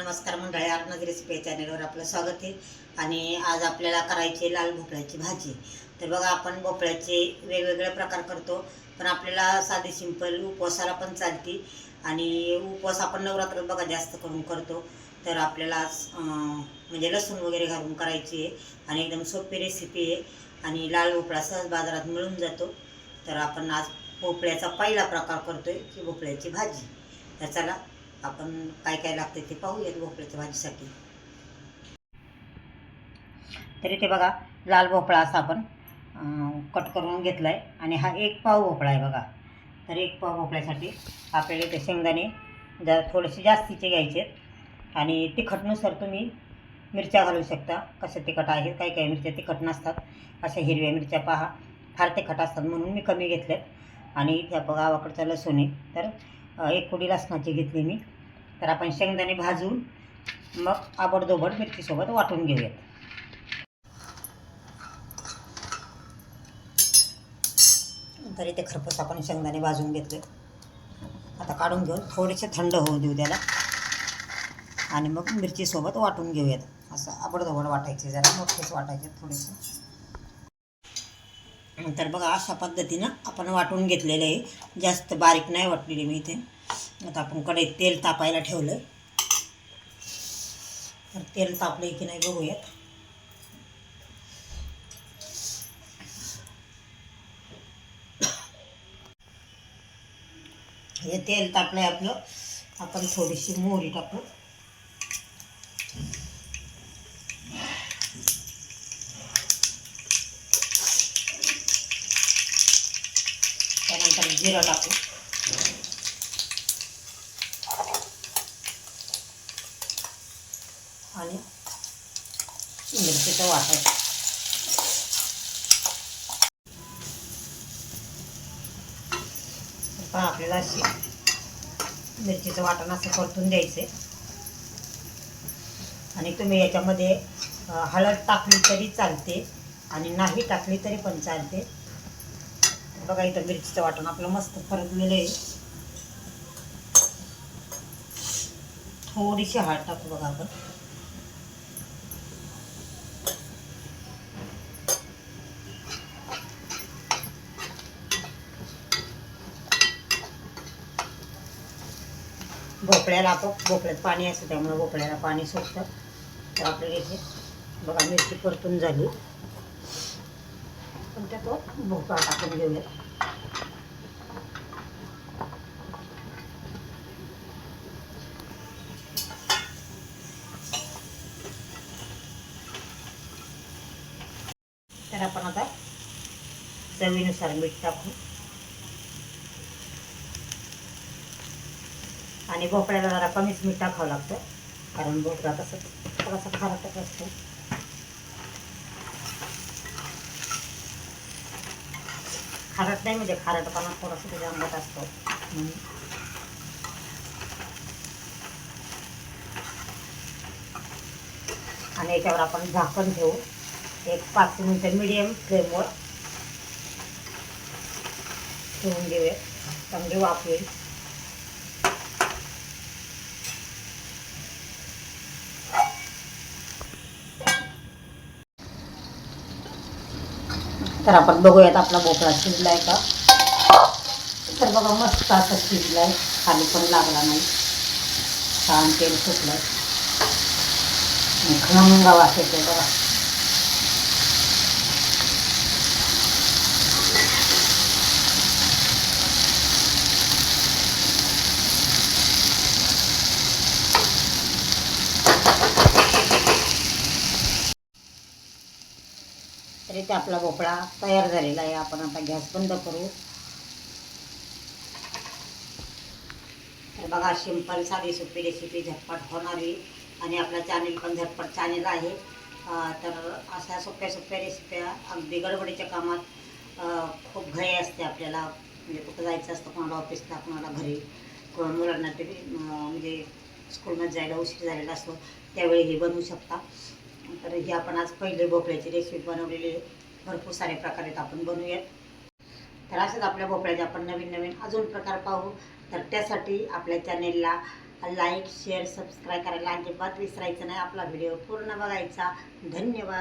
नमस्कार मंडळी आत्मज रेसिपी या चॅनलवर आपलं स्वागत आहे. आणि आज आपल्याला करायची लाल भोपळ्याची भाजी. तर बघा आपण भोपळ्याचे वेगवेगळे प्रकार करतो पण आपल्याला साधी सिंपल उपवासाला पण चालते. आणि उपवास आपण नवरात्रात बघा जास्त करून करतो. तर आपल्याला म्हणजे लसूण वगैरे घालून करायची आहे. आणि एकदम सोपी रेसिपी आहे. आणि लाल भोपळा सहज बाजारात मिळून जातो. तर आपण आज भोपळ्याचा पहिला प्रकार करतोय की भोपळ्याची भाजी. तर चला आपण काय काय लागतं ते पाहूयात भोपळ्याच्या भाजीसाठी. तर इथे बघा लाल भोपळा असा आपण कट करून घेतला आहे आणि हा एक पाव भोपळा आहे बघा. तर एक पाव भोपळ्यासाठी आपल्याला ते शेंगदाणे जर थोडेसे जास्तीचे घ्यायचे आहेत आणि तिखटनुसार तुम्ही मिरच्या घालू शकता. कसं तिखट आहे काही काही मिरच्या तिखट नसतात. अशा हिरव्या मिरच्या पहा. फार तिखट असतात म्हणून मी कमी घेतल्यात. आणि इथे बघा गावाकडचा लसूण आहे. तर एक कुडी लसणाची घेतली मी. तर आपण शेंगदाणे भाजून मग आबडदोबड मिरचीसोबत वाटून घेऊयात. तर इथे खरपूस आपण शेंगदाणे भाजून घेतले. आता काढून घेऊन थोडेसे थंड होऊ देऊ त्याला. आणि मग मिरचीसोबत वाटून घेऊयात. असं आबडदोबड वाटायचे जरा मोठेच वाटायचे थोडेसे. तर बघा अशा पद्धतीनं आपण वाटून घेतलेलं आहे जास्त बारीक नाही वाटलेली मी इथे. आता आपण कढईत तेल तापायला ठेवलं. तर तेल तापलं की नाही बघूयात. हे तेल तापलंय आपलं. आपण थोडीशी मोहरी टाकू. त्यानंतर जिरं टाकू. आणि मिरचीचं वाटण पण आपल्याला अशी मिरचीचं वाटण असं परतून द्यायचं आणि तुम्ही याच्यामध्ये हळद टाकली तरी चालते आणि नाही टाकली तरी पण चालते. बघा इथं मिरचीचं वाटण आपलं मस्त परतलेलं आहे. थोडीशी हळद टाकू बघा आपण. भोपळ्याला आपण भोपळ्यात पाणी असतं त्यामुळे भोपळ्याला पाणी सुटतं तर आपल्याला इथे बघा मिरची परतून झाली. पण त्या तो? भोपळा टाकून घेऊया. तर आपण आता चवीनुसार मीठ टाकू. आणि भोपळ्याला जरा कमीच मीठ टाकावं लागतं. कारण भोपळा कसं थोडासा खारटच असतो. खारट नाही म्हणजे खारटपणा थोडासा त्याच्या अंगात असतो. म्हणून. आणि याच्यावर आपण झाकण ठेवू. एक पाच मिनिटं मिडियम फ्लेमवर ठेवून घेऊया. चांगली वाफ येईल तर आपण बघूयात आपला भोपळा शिजलाय का? तर बघा मस्त असं शिजलाय. खाली पण लागला नाही. छान तेल सुटलं खमंग वास येते बघा. तर इथे आपला भोपळा तयार झालेला आहे. आपण आता गॅस बंद करू. तर बघा सिंपल साधी सोपी रेसिपी झटपट होणारी. आणि आपला चॅनेल पण झटपट चॅनेल आहे. तर अशा सोप्या सोप्या रेसिप्या अगदी गडबडीच्या कामात खूप घाई असते आपल्याला. म्हणजे कुठं जायचं असतं कोणाला ऑफिसला कोणाला घरी. कोणा मुलांना तरी म्हणजे स्कूलमध्ये जायला उशीर झालेला असतो. त्यावेळी हे बनवू शकता. तर ही आपण आज पहिले भोपळ्याची रेसिपी बनवलेली आहे. भरपूर सारे प्रकार आहेत आपण बनवूयात. तर असेच आपल्या भोपळ्याचे आपण नवीन नवीन अजून प्रकार पाहू. तर त्यासाठी आपल्या चॅनेलला लाईक शेअर सबस्क्राईब करायला अजिबात विसरायचं नाही. आपला व्हिडिओ पूर्ण बघायचा. धन्यवाद.